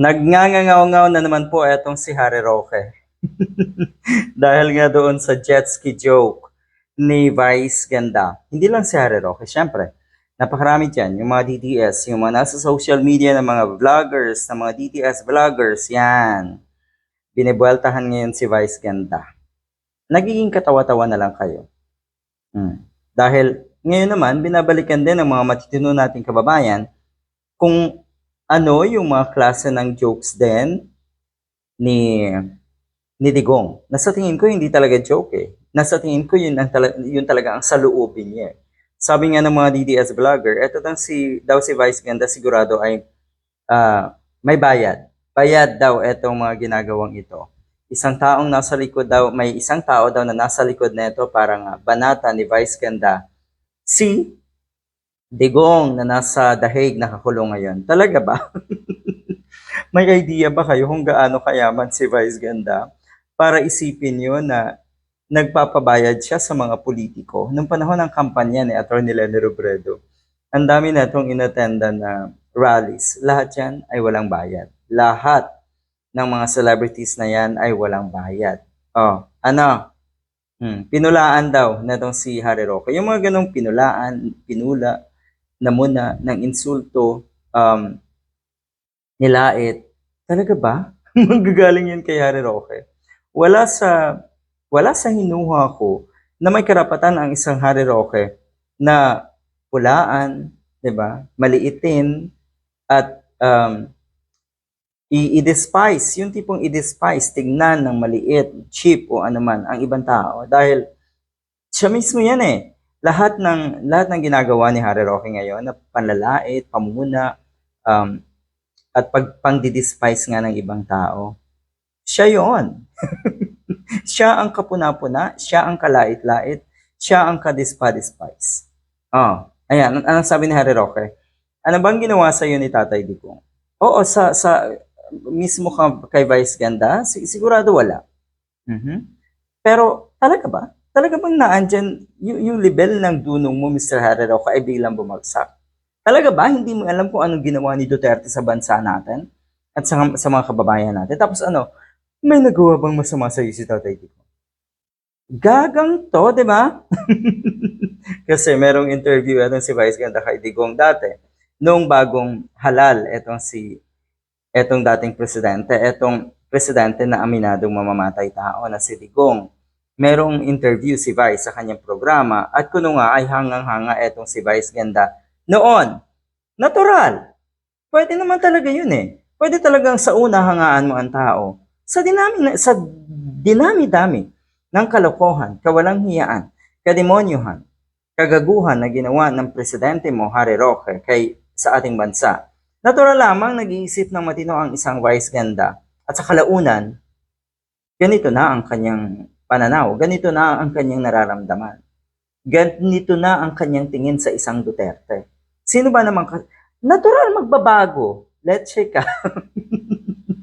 Nagngangangaw-ngaw na naman po etong si Harry Roque. Dahil nga doon sa jet ski joke ni Vice Ganda. Hindi lang si Harry Roque, syempre. Napakarami dyan. Yung mga DTS, yung mga nasa social media ng mga vloggers, ng mga DTS vloggers, yan. Binibueltahan ngayon si Vice Ganda. Nagiging katawa-tawa na lang kayo. Hmm. Dahil ngayon naman, binabalikan din ng mga matitino nating kababayan kung ano yung mga klase ng jokes din ni ni Digong. Nasa tingin ko hindi talaga joke eh. Nasa tingin ko yun, ang tala, yun talaga ang saluubin niya. eh. Sabi nga ng mga DDS vlogger, eto daw si, daw si Vice Ganda sigurado ay ah, may bayad. Bayad daw etong mga ginagawang ito. Isang taong nasa likod daw, may isang tao daw na nasa likod nito parang banata ni Vice Ganda. Si Digong na nasa dahig nakakulong ngayon. Talaga ba? May idea ba kayo kung gaano kayaman si Vice Ganda para isipin yun na nagpapabayad siya sa mga politiko nung panahon ng kampanya ni Atty. Lenny Robredo. Ang dami na itong inattenda na rallies. Lahat yan ay walang bayad. Lahat ng mga celebrities na yan ay walang bayad. Oh, ano? Hmm, pinulaan daw na itong si Harry Roque. Yung mga ganong pinulaan, pinula, na muna ng insulto, um, nilait. Talaga ba? Magagaling yan kay Harry Roque. Wala sa wala sa hinuha ko na may karapatan ang isang Harry Roque na pulaan, 'di ba? Maliitin at um, i-despise, yung tipong i-despise, tignan ng maliit, cheap o anuman ang ibang tao dahil siya mismo yan eh. Lahat ng lahat ng ginagawa ni Harry Roque ngayon na panlalait, pamuna, um, at pag pang-despise nga ng ibang tao, siya yon. siya ang kapuna-puna, siya ang kalait-lait, siya ang kadispa-despise. Oh, ayan, an- anong sabi ni Harry Roque? Ano bang ginawa sa iyo ni Tatay Digong? Oo, sa sa mismo ka, kay Vice Ganda, si- sigurado wala. Mhm. Pero talaga ba? Talaga bang naandyan yung, yung level ng dunong mo, Mr. Harry Roque, ay biglang bumagsak? Talaga ba? Hindi mo alam kung anong ginawa ni Duterte sa bansa natin? At sa, sa mga kababayan natin? Tapos ano, may nagawa bang masama sa iyo si Tatay Digong? Gagang to, di ba? Kasi merong interview itong si Vice Ganda kay Digong dati. Noong bagong halal, etong si etong dating presidente, etong presidente na aminadong mamamatay tao na si Digong. Merong interview si Vice sa kanyang programa at kuno nga ay hangang-hanga etong si Vice Ganda. Noon, natural. Pwede naman talaga yun eh. Pwede talagang sa una hangaan mo ang tao. Sa dinami sa dinami-dami ng kalokohan, kawalang hiyaan, kademonyuhan, kagaguhan na ginawa ng presidente mo, Harry Roque, kay sa ating bansa. Natural lamang nag-iisip ng matino ang isang vice ganda at sa kalaunan, ganito na ang kanyang pananaw, ganito na ang kanyang nararamdaman. Ganito na ang kanyang tingin sa isang Duterte. Sino ba naman natural magbabago? Let's check ka.